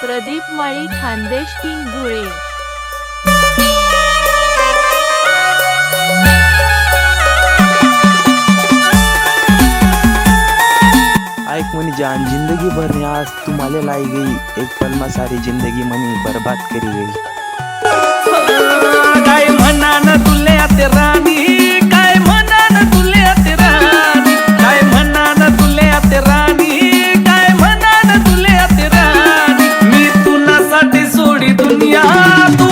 Pradeep Mali Khandesh king Dhule. ऐक म्हणी जान जिंदगी भरने आज तुम्हाला लाई गई. एक पलमा सारी जिंदगी म्हणी बर्बाद करी गई. म्हणा ना तुले आते रान? tu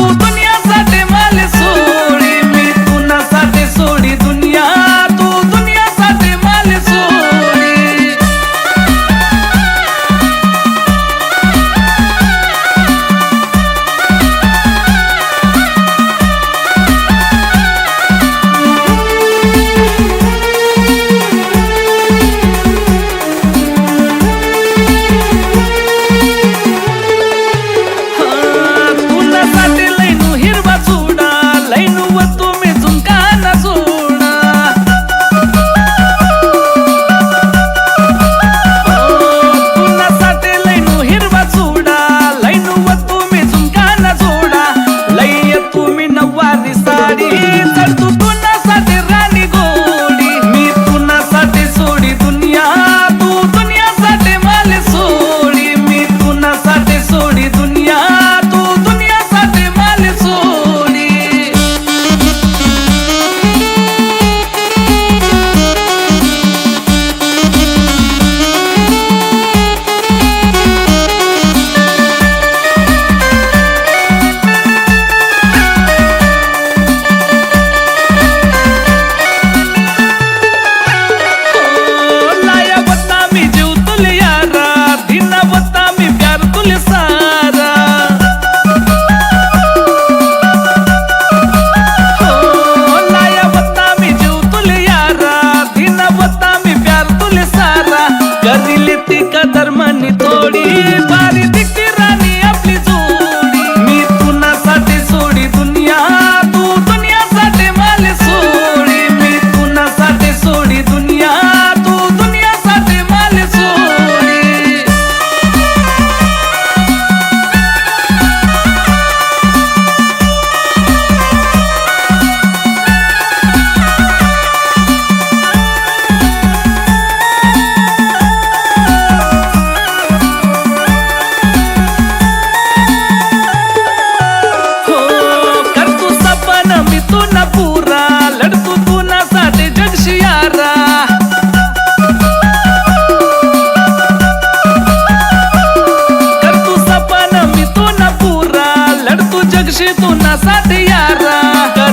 दिवशी तुनासाठी यारा. का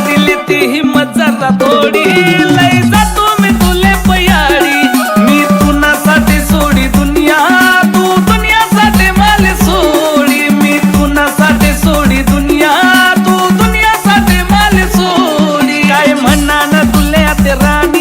ती हिम्मत जाता थोडी. लय तू मी तुले पयाडी मी तुनासाठी सोडी दुनिया. तू दुनियासाठी माले सोडी. मी तुनासाठी सोडी दुनिया. तू दुनियासाठी माले सोडी. काय म्हणा ना तुले आते राणी?